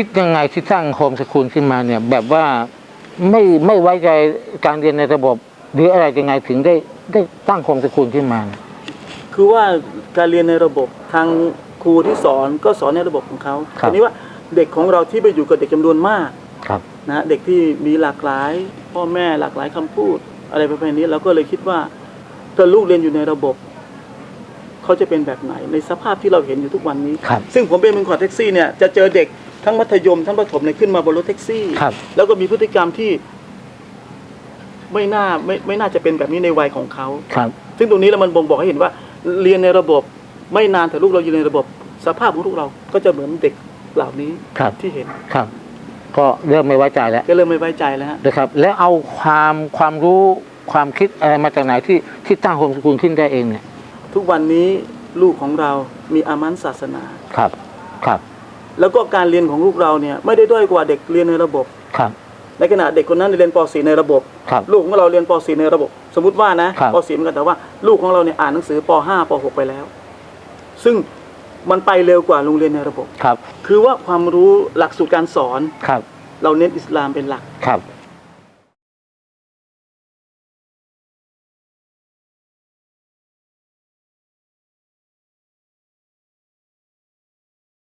คิดยังไงที่สร้างโฮมสคูลขึ้นมาเนี่ย แบบว่าไม่ไม่ไว้ใจการเรียนในระบบ หรืออะไรยังไงถึงได้ได้ตั้งโฮมสคูลขึ้นมาเนี่ยคือว่าการเรียนในระบบทางครูที่สอนก็สอนในระบบของเขาทีนี้ว่าเด็กของเราที่ไปอยู่กับเด็กจำนวนมากครับ นะฮะเด็กที่มีหลากหลาย พ่อแม่หลากหลายคำพูด อะไรประเภทนี้เราก็เลยคิดว่าถ้าลูกเรียนอยู่ในระบบ เขาจะเป็นแบบไหนในสภาพที่เราเห็นอยู่ทุกวันนี้ ครับ ซึ่งผมเป็นคนขับแท็กซี่เนี่ยจะเจอเด็ก ทั้งมัธยมทั้งประถมเนี่ยขึ้นมาบนรถแท็กซี่ ครับ แล้วก็มีพฤติกรรมที่ไม่น่าไม่ไม่น่าจะเป็นแบบนี้ในวัยของเขา ครับ ซึ่งตรงนี้แล้วมันบ่งบอกให้เห็นว่าเรียนในระบบไม่นานแต่ลูกเราอยู่ในระบบ สภาพของลูกเราก็จะเหมือนเด็กเหล่านี้ครับ ที่เห็นครับ ก็เริ่มไม่ไว้ใจแล้วก็เริ่มไม่ไว้ใจแล้วฮะนะครับ แล้วเอาความความรู้ความคิดอะไรมาจากไหนที่ที่ตั้งโฮมสคูลขึ้นได้เองเนี่ยทุกวันนี้ลูกของเรามีอามันศาสนา ครับ ครับ แล้วก็การเรียนของลูกเราเนี่ยไม่ได้ด้อยกว่าเด็กเรียนในระบบ ครับ ในขณะเด็กคนนั้นเรียนป .4 ในระบบ ครับ ลูกของเราเรียนป .4 ในระบบ สมมุติว่านะครับ ป .4 เหมือนกันแต่ว่าลูกของเราเนี่ยอ่านหนังสือป .5 ป .6 ไปแล้ว ซึ่งมันไปเร็วกว่าโรงเรียนในระบบ ครับ คือว่าความรู้หลักสูตรการสอนครับ เราเน้นอิสลามเป็นหลัก ครับ